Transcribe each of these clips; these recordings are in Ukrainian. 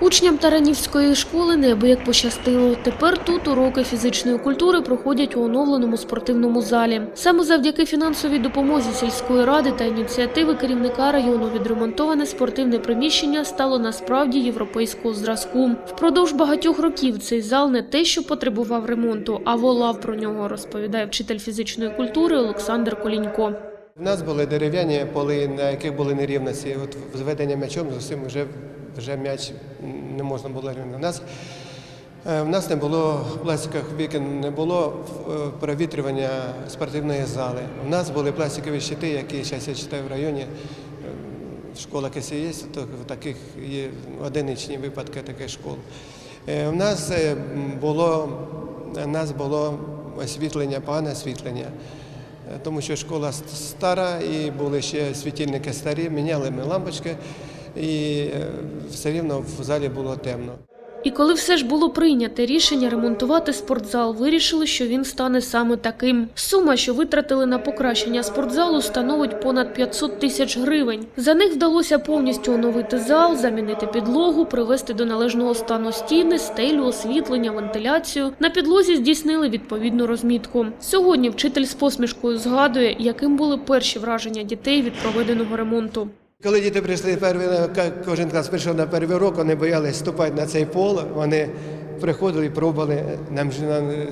Учням Таранівської школи неабияк пощастило. Тепер тут уроки фізичної культури проходять у оновленому спортивному залі. Саме завдяки фінансовій допомозі сільської ради та ініціативи керівника району відремонтоване спортивне приміщення стало насправді європейського зразку. Впродовж багатьох років цей зал не те, що потребував ремонту, а волав про нього, розповідає вчитель фізичної культури Олександр Колінько. У нас були дерев'яні поли, на яких були нерівності. От зведення м'ячом зовсім вже, вже м'яч не можна було. У нас, е, в нас не було в пластикових вікон, не було е, провітрювання спортивної зали. У нас були пластикові щити, які зараз я читаю в районі. е, В школах, якщо є, то таких є одиничні випадки таких школ. Е, У нас е, було, у нас було освітлення, погане освітлення. Е, тому що школа стара і були ще світильники старі, міняли ми лампочки, і е, все рівно в залі було темно. І коли все ж було прийняте рішення ремонтувати спортзал, вирішили, що він стане саме таким. Сума, що витратили на покращення спортзалу, становить понад 500 тисяч гривень. За них вдалося повністю оновити зал, замінити підлогу, привести до належного стану стіни, стелю, освітлення, вентиляцію. На підлозі здійснили відповідну розмітку. Сьогодні вчитель з посмішкою згадує, яким були перші враження дітей від проведеного ремонту. Коли діти прийшли перший, ка- кожен клас прийшов на перший урок, вони боялись вступати на цей пол. Вони приходили пробували. Нам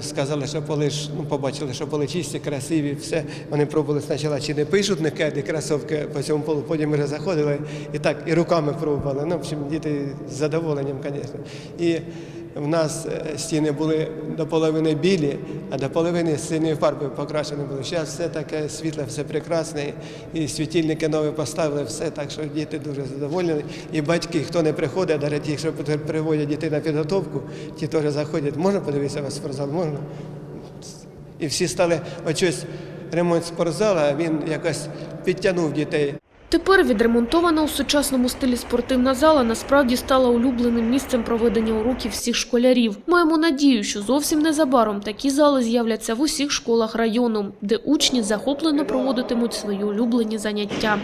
сказали, що поли ну, побачили, що поли чисті, красиві, все. Вони пробували спочатку, чи не пишуть на кеди кросовки по цьому полу, потім вже заходили і так, і руками пробували. Ну, в общем, діти з задоволенням, звісно. В нас е, стіни були до половини білі, а до половини синьою фарбою покрашені були. Зараз все таке світле, все прекрасне, і світильники нові поставили, все так, що діти дуже задоволені. І батьки, хто не приходить, навіть ті, що приводять дітей на підготовку, ті теж заходять. Можна подивитися вас спортзал? Можна. І всі стали ось ремонт спортзала, він якось підтягнув дітей. Тепер відремонтована у сучасному стилі спортивна зала насправді стала улюбленим місцем проведення уроків всіх школярів. Маємо надію, що зовсім незабаром такі зали з'являться в усіх школах району, де учні захоплено проводитимуть свої улюблені заняття.